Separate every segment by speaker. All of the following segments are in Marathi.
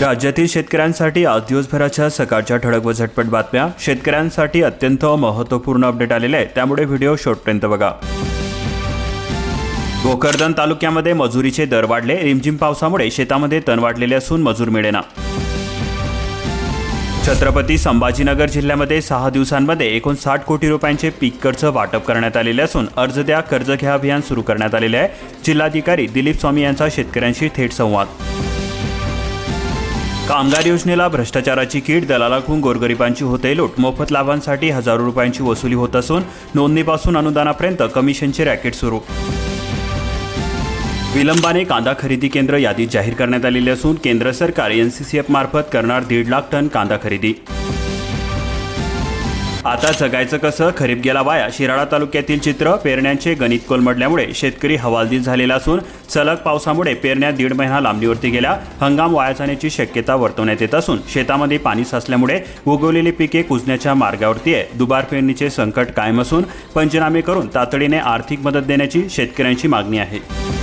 Speaker 1: राज्यातील शेतकऱ्यांसाठी आज दिवसभराच्या सकाळच्या ठळक व झटपट बातम्या. शेतकऱ्यांसाठी अत्यंत महत्त्वपूर्ण अपडेट आलेले आहे त्यामुळे व्हिडिओ शॉर्टपर्यंत बघा. भोकरदन तालुक्यामध्ये मजुरीचे दर वाढले. रिमझिम पावसामुळे शेतामध्ये तण वाढलेले असून मजूर मिळेना. छत्रपती संभाजीनगर जिल्ह्यामध्ये सहा दिवसांमध्ये एकोणसाठ कोटी रुपयांचे पीक कर्ज वाटप करण्यात आलेले असून अर्ज द्या कर्ज घ्या अभियान सुरू करण्यात आलेले आहे. जिल्हाधिकारी दिलीप स्वामी यांचा शेतकऱ्यांशी थेट संवाद. कामगार योजनेला भ्रष्टाचाराची कीड दलालाकडून गोरगरिबांची होते लूट. मोफत लाभांसाठी हजारो रुपयांची वसुली होत असून नोंदणीपासून अनुदानापर्यंत कमिशनचे रॅकेट सुरू. विलंबाने कांदा खरेदी केंद्र यादीत जाहीर करण्यात आलेले असून केंद्र सरकार एनसीसीएफ मार्फत करणार दीड लाख टन कांदा खरेदी. आता जगायचं कसं? खरीप गेला वाया. शिराळा तालुक्यातील चित्र पेरण्यांचे गणित कोलमडल्यामुळे शेतकरी हवालदिल झालेला असून सलग पावसामुळे पेरण्या दीड महिना लांबणीवरती गेल्या. हंगाम वाया जाण्याची शक्यता वर्तवण्यात येत असून शेतामध्ये पाणी साचल्यामुळे उगवलेली पिके कुजण्याच्या मार्गावरती आहे. दुबार पेरणीचे संकट कायम असून पंचनामे करून तातडीने आर्थिक मदत देण्याची शेतकऱ्यांची मागणी आहे.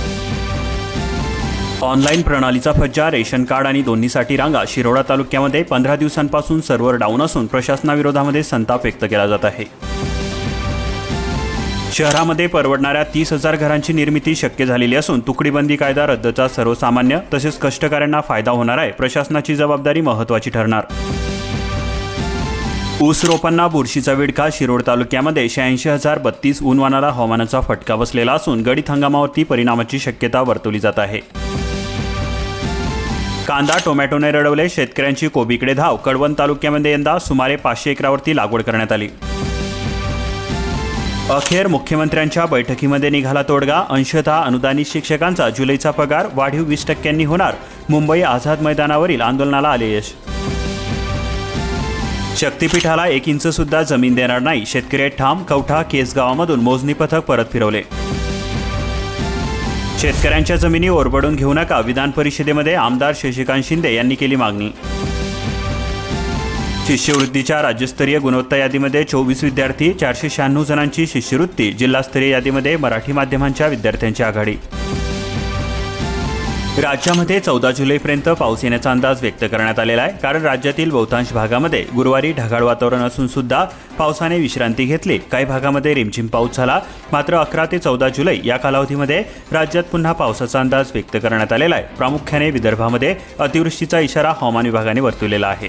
Speaker 1: ऑनलाईन प्रणालीचा फज्जा रेशन कार्ड आणि दोन्हीसाठी रांगा शिरोडा तालुक्यामध्ये पंधरा दिवसांपासून सर्व्हर डाऊन असून प्रशासनाविरोधामध्ये संताप व्यक्त केला जात आहे. शहरामध्ये परवडणाऱ्या तीस हजार घरांची निर्मिती शक्य झालेली असून तुकडीबंदी कायदा रद्दचा सर्वसामान्य तसेच कष्टकऱ्यांना फायदा होणार आहे प्रशासनाची जबाबदारी महत्त्वाची ठरणार. ऊस रोपांना बुरशीचा विडका शिरोड तालुक्यामध्ये शहाऐंशी हजार बत्तीस ऊनवानाला हवामानाचा फटका बसलेला असून गडीत हंगामावरती परिणामाची शक्यता वर्तवली जात आहे. कांदा टोमॅटोने रडवले शेतकऱ्यांची कोबीकडे धाव. कडवण तालुक्यामध्ये यंदा सुमारे पाचशे एकरावरती लागवड करण्यात आली. अखेर मुख्यमंत्र्यांच्या बैठकीमध्ये निघाला तोडगा. अंशतः अनुदानित शिक्षकांचा जुलैचा पगार वाढीव वीस टक्क्यांनी होणार. मुंबई आझाद मैदानावरील आंदोलनाला आले यश. शक्तीपीठाला एक इंच सुद्धा जमीन देणार नाही. शेतकरी ठाम कवठा केसगावामधून मोजणी पथक परत फिरवले. शेतकऱ्यांच्या जमिनी ओरबडून घेऊ नका विधान परिषदेमध्ये आमदार शशिकांत शिंदे यांनी केली मागणी. शिष्यवृत्तीच्या राज्यस्तरीय गुणवत्ता यादीमध्ये चोवीस विद्यार्थी चारशे शहाण्णव जणांची शिष्यवृत्ती जिल्हास्तरीय यादीमध्ये मराठी माध्यमांच्या विद्यार्थ्यांची आघाडी. राज्यामध्ये चौदा जुलैपर्यंत पाऊस येण्याचा अंदाज व्यक्त करण्यात आलेला आहे. कारण राज्यातील बहुतांश भागामध्ये गुरुवारी ढगाळ वातावरण असून सुद्धा पावसाने विश्रांती घेतली. काही भागामध्ये रिमझिम पाऊस झाला. मात्र अकरा ते चौदा जुलै या कालावधीमध्ये राज्यात पुन्हा पावसाचा अंदाज व्यक्त करण्यात आलेला आहे. प्रामुख्याने विदर्भामध्ये अतिवृष्टीचा इशारा हवामान विभागाने वर्तवलेला आहे.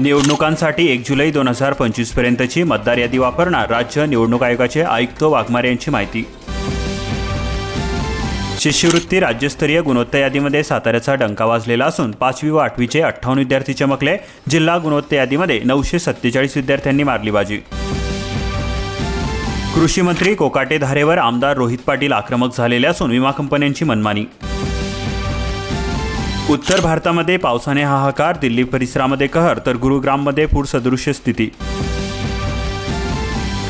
Speaker 1: निवडणुकांसाठी एक जुलै दोन हजार पंचवीसपर्यंतची मतदार यादी वापरणार राज्य निवडणूक आयोगाचे आयुक्त वाघमारे यांची माहिती शिष्यवृत्ती राज्यस्तरीय गुणवत्ता यादीमध्ये साताऱ्याचा डंका वाजलेला असून पाचवी व आठवीचे अठ्ठावन्न विद्यार्थी चमकले. जिल्हा गुणवत्ता यादीमध्ये नऊशे सत्तेचाळीस विद्यार्थ्यांनी मारली बाजी कृषी मंत्री कोकाटे धारेवर आमदार रोहित पाटील आक्रमक झालेले असून विमा कंपन्यांची मनमानी. उत्तर भारतामध्ये पावसाने हाहाकार दिल्ली परिसरामध्ये कहर तर गुरुग्राममध्ये पूरसदृश्य स्थिती.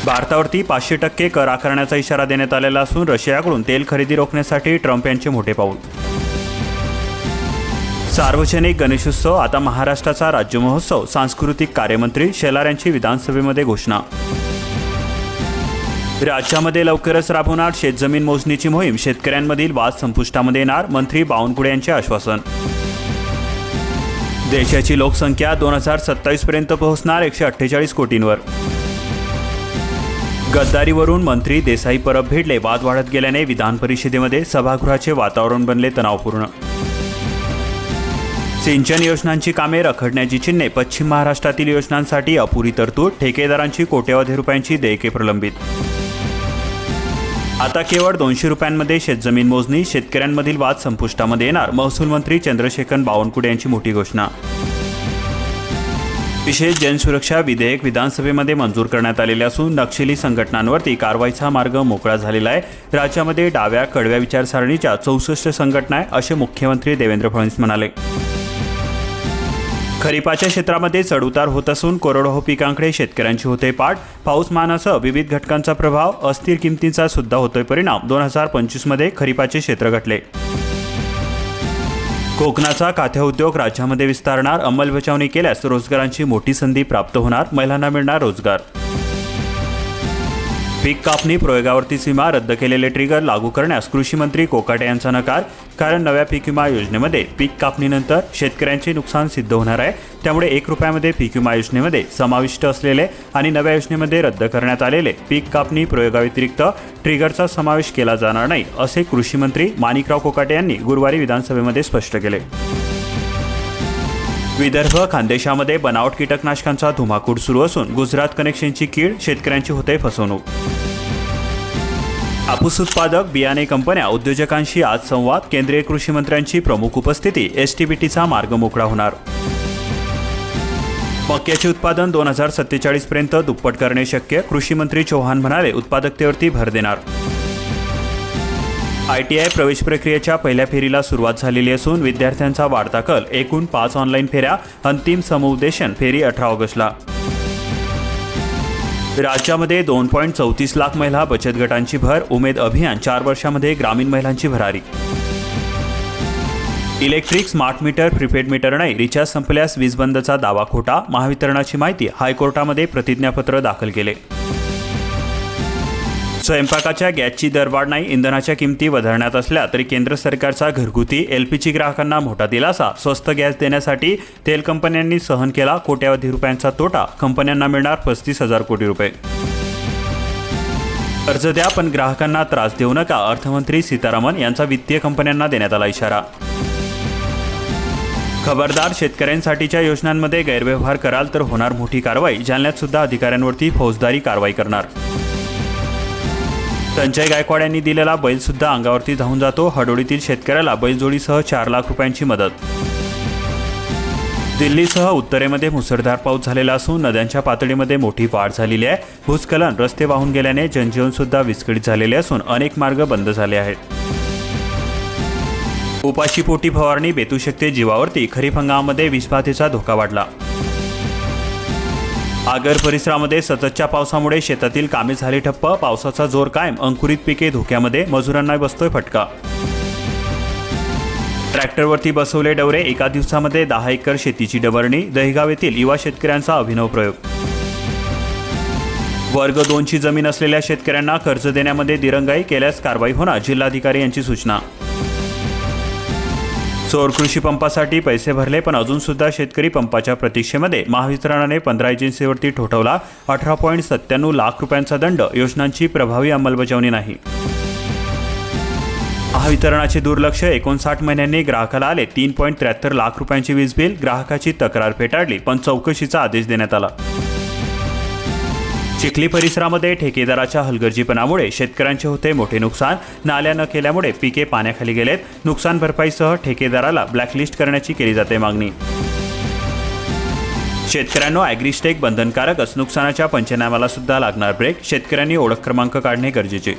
Speaker 1: भारतावरती पाचशे टक्के कर आकारण्याचा इशारा देण्यात आलेला असून रशियाकडून तेल खरेदी रोखण्यासाठी ट्रम्प यांचे मोठे पाऊल. सार्वजनिक गणेशोत्सव आता महाराष्ट्राचा राज्य महोत्सव सांस्कृतिक कार्यमंत्री शेलार यांची विधानसभेमध्ये घोषणा. राज्यामध्ये लवकरच राबवणार शेतजमीन मोजणीची मोहीम शेतकऱ्यांमधील वाद संपुष्टामध्ये येणार मंत्री बावनकुळे यांचे आश्वासन. देशाची लोकसंख्या दोन हजार सत्तावीस पर्यंत पोहोचणार एकशे अठ्ठेचाळीस कोटींवर. गद्दारीवरून मंत्री देसाई परब भिडले वाद वाढत गेल्याने विधान परिषदेमध्ये सभागृहाचे वातावरण बनले तणावपूर्ण. सिंचन योजनांची कामे रखडण्याची चिन्हे पश्चिम महाराष्ट्रातील योजनांसाठी अपुरी तरतूद ठेकेदारांची कोट्यवधी रुपयांची देयके प्रलंबित. आता केवळ दोनशे रुपयांमध्ये शेतजमीन मोजणी शेतकऱ्यांमधील वाद संपुष्टामध्ये येणार महसूल मंत्री चंद्रशेखर बावनकुळे यांची मोठी घोषणा. विशेष जनसुरक्षा विधेयक विधानसभेमध्ये मंजूर करण्यात आलेले असून नक्षली संघटनांवरती कारवाईचा मार्ग मोकळा झालेला आहे. राज्यामध्ये डाव्या कडव्या विचारसरणीच्या चौसष्ट संघटना आहे असे मुख्यमंत्री देवेंद्र फडणवीस म्हणाले. खरीपाच्या क्षेत्रामध्ये चढउतार होत असून कोरडवाहू पिकांकडे शेतकऱ्यांची होते पाठ. पाऊसमानासह विविध घटकांचा प्रभाव अस्थिर किमतींचा सुद्धा होतोय परिणाम. दोन हजार पंचवीसमध्ये खरीपाचे क्षेत्र घटले. कोकणाचा काथ्या उद्योग राज्यामध्ये विस्तारणार अंमलबजावणी केल्यास रोजगारांची मोठी संधी प्राप्त होणार महिलांना मिळणार रोजगार. पीक कापणी प्रयोगावरती सीमा रद्द केलेले ट्रिगर लागू करण्यास कृषी मंत्री कोकाटे यांचा नकार कारण नव्या पीक विमा योजनेमध्ये पीक कापणीनंतर शेतकऱ्यांचे नुकसान सिद्ध होणार आहे. त्यामुळे एक रुपयामध्ये पीक विमा योजनेमध्ये समाविष्ट असलेले आणि नव्या योजनेमध्ये रद्द करण्यात आलेले पीक कापणी प्रयोगाव्यतिरिक्त ट्रिगरचा समावेश केला जाणार नाही असे कृषी मंत्री माणिकराव कोकाटे यांनी गुरुवारी विधानसभेमध्ये स्पष्ट केले. विदर्भ खानदेशामध्ये बनावट कीटकनाशकांचा धुमाकूळ सुरू असून गुजरात कनेक्शनची कीड शेतकऱ्यांची होते फसवणूक कापूस उत्पादक बियाणे कंपन्या उद्योजकांशी आज संवाद. केंद्रीय कृषी मंत्र्यांची प्रमुख उपस्थिती. एसटीबीटीचा मार्ग मोकळा होणार. मक्याचे उत्पादन दोन हजार सत्तेचाळीस पर्यंत दुप्पट करणे शक्य. कृषी मंत्री चौहान म्हणाले उत्पादकतेवरती भर देणार. आयटीआय प्रवेश प्रक्रियेच्या पहिल्या फेरीला सुरुवात झालेली असून विद्यार्थ्यांचा वाढता कल. एकूण पाच ऑनलाईन फेऱ्या. अंतिम समुपदेशन फेरी अठरा ऑगस्टला. राज्यामध्ये दोन पॉईंट चौतीस लाख महिला बचत गटांची भर उमेद अभियान चार वर्षामध्ये ग्रामीण महिलांची भरारी. Electric smart meter prepaid meter नाही रिचार्ज संपल्यास वीज बंदचा दावा खोटा महावितरणाची माहिती हायकोर्टामध्ये प्रतिज्ञापत्र दाखल केले. स्वयंपाकाच्या गॅसची दरवाढ नाही इंधनाच्या किमती वधारण्यात असल्या तरी केंद्र सरकारचा घरगुती एलपीजी ग्राहकांना मोठा दिलासा. स्वस्त गॅस देण्यासाठी तेल कंपन्यांनी सहन केला कोट्यावधी रुपयांचा तोटा. कंपन्यांना मिळणार पस्तीस हजार कोटी रुपये. कर्ज द्या पण ग्राहकांना त्रास देऊ नका अर्थमंत्री सीतारामन यांचा वित्तीय कंपन्यांना देण्यात आला इशारा. खबरदार शेतकऱ्यांसाठीच्या योजनांमध्ये गैरव्यवहार कराल तर होणार मोठी कारवाई जालन्यात सुद्धा अधिकाऱ्यांवरती फौजदारी कारवाई करणार. संजय गायकवाड यांनी दिलेला बैल सुद्धा अंगावरती धावून जातो. हडोळीतील शेतकऱ्याला बैलजोडीसह चार लाख रुपयांची मदत. दिल्लीसह उत्तरेमध्ये मुसळधार पाऊस झालेला असून नद्यांच्या पातळीमध्ये मोठी वाढ झालेली आहे. भूस्खलन रस्ते वाहून गेल्याने जनजीवन सुद्धा विस्कळीत झालेले असून अनेक मार्ग बंद झाले आहेत. उपाशीपोटी फवारणी बेतू शकते जीवावरती खरीप हंगामामध्ये विषबाधेचा धोका वाढला. आगर परिसरामध्ये सततच्या पावसामुळे शेतातील कामे झाली ठप्प. पावसाचा जोर कायम. अंकुरित पिके धोक्यामध्ये. मजुरांना बसतोय फटका. ट्रॅक्टरवरती बसवले डवरे. एका दिवसामध्ये दहा एकर शेतीची डबरणी दहिगाव येथील युवा शेतकऱ्यांचा अभिनव प्रयोग. वर्ग दोनची जमीन असलेल्या शेतकऱ्यांना कर्ज देण्यामध्ये दिरंगाई. केल्यास कारवाई होणार. जिल्हाधिकारी यांची सूचना. सौर कृषी पंपासाठी पैसे भरले पण अजून सुद्धा शेतकरी पंपाच्या प्रतीक्षेमध्ये महावितरणाने पंधरा एजन्सीवरती ठोठवला. अठरा पॉईंट सत्त्याण्णव लाख रुपयांचा दंड. योजनांची प्रभावी अंमलबजावणी नाही. महावितरणाचे दुर्लक्ष. एकोणसाठ महिन्यांनी ग्राहकाला आले. तीन पॉईंट त्र्याहत्तर लाख रुपयांची वीज बिल. ग्राहकाची तक्रार फेटाळली पण चौकशीचा आदेश देण्यात आला. चिखली परिसरामध्ये ठेकेदाराच्या हलगर्जीपणामुळे शेतकऱ्यांचे होते मोठे नुकसान. नाल्या न केल्यामुळे पिके पाण्याखाली गेलेत. नुकसान भरपाईसह ठेकेदाराला ब्लॅकलिस्ट करण्याची केली जाते मागणी. शेतकऱ्यांनो ॲग्रिस्टेक बंधनकारकच नुकसानाच्या पंचनाम्याला सुद्धा लागणार ब्रेक. शेतकऱ्यांनी ओळख क्रमांक काढणे गरजेचे.